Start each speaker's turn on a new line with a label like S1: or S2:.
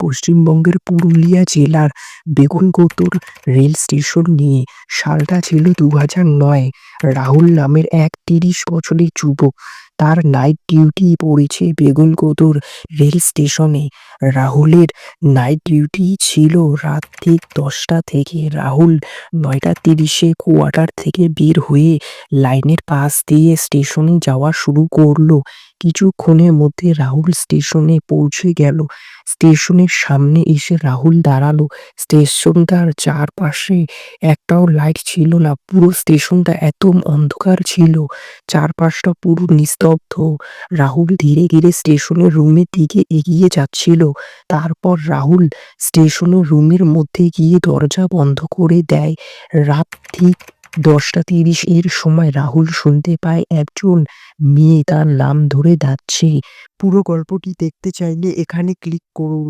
S1: পশ্চিমবঙ্গের পুরুলিয়া জেলার Begunkodar rail station নিয়ে সালটা ছিল দু নয়। রাহুল নামের এক তিরিশ বছরের যুবক। তার নাইট ডিউটি পড়েছে বেগুনকোদর রেল স্টেশনে। রাহুলের নাইট ডিউটি ছিল রাত ঠিক দশটা থেকে। রাহুল নয়টা তিরিশে কোয়ার্টার থেকে বের হয়ে লাইনের পাশ দিয়ে স্টেশনে যাওয়া শুরু করল। কিছুক্ষণের মধ্যে রাহুল স্টেশনে পৌঁছে গেল। স্টেশনের সামনে এসে রাহুল দাঁড়াল। স্টেশনটার চারপাশে একটাও লাইট ছিল না, পুরো স্টেশনটা এত অন্ধকার ছিল, চারপাশটা পুরো নিস্তব্ধ। রাহুল ধীরে ধীরে স্টেশনের রুমের দিকে এগিয়ে যাচ্ছিল। তারপর রাহুল স্টেশনের রুমের মধ্যে গিয়ে দরজা বন্ধ করে দেয়। রাত ঠিক দশটা তিরিশ এর সময় রাহুল শুনতে পায় একজন মেয়ে তার নাম ধরে ডাকছে। পুরো গল্পটি দেখতে চাইলে এখানে ক্লিক করুন।